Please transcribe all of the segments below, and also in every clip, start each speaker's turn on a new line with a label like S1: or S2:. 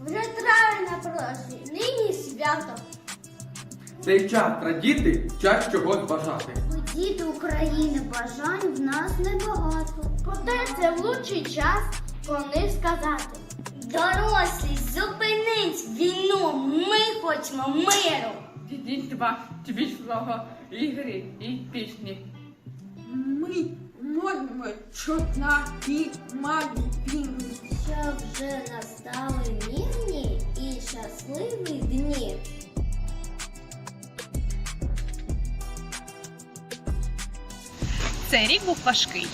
S1: Вже правильно прошли, нині свято. Цей час радіти, час чогось бажати.
S2: Діти України бажань в нас небагато. Проте це лучший час про них сказати. Дорослі, зупиніть війну, ми хочемо миру.
S3: Дідінства, тобі слово, ігри і пісні.
S4: Ми можемо чорнаті малі піні.
S2: Щоб вже настали мирні і щасливі дні.
S5: Цей рік був важкий.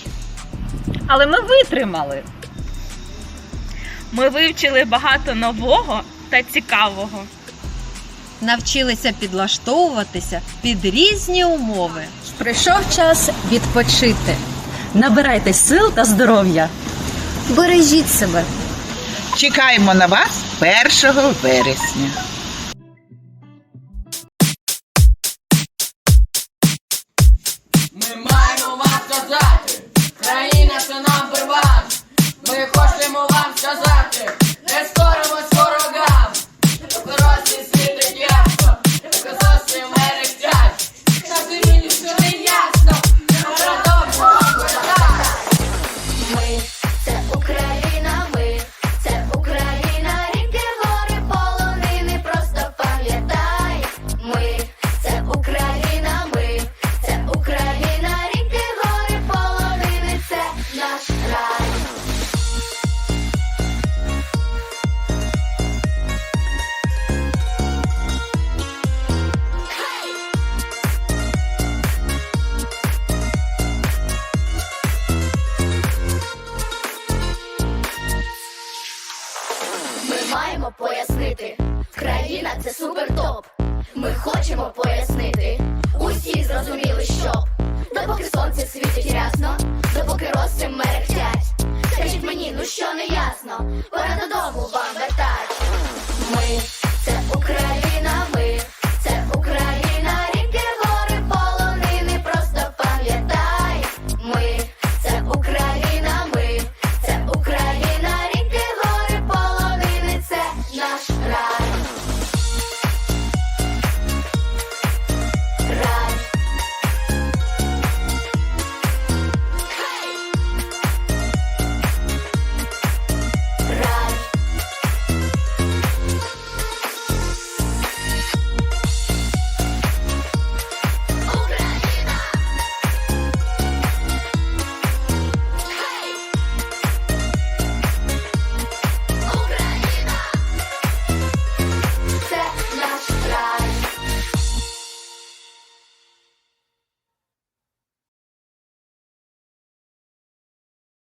S5: Але ми витримали. Ми вивчили багато нового та цікавого.
S6: Навчилися підлаштовуватися під різні умови.
S7: Прийшов час відпочити. Набирайте сил та здоров'я.
S6: Бережіть себе.
S8: Чекаємо на вас 1 вересня.
S9: Ми маємо вам сказати,
S2: маємо пояснити, країна це супертоп. Ми хочемо пояснити, усі зрозуміли, що допоки сонце світить рясно, допоки роси мерехтять. Скажіть мені, ну що не ясно, пора додому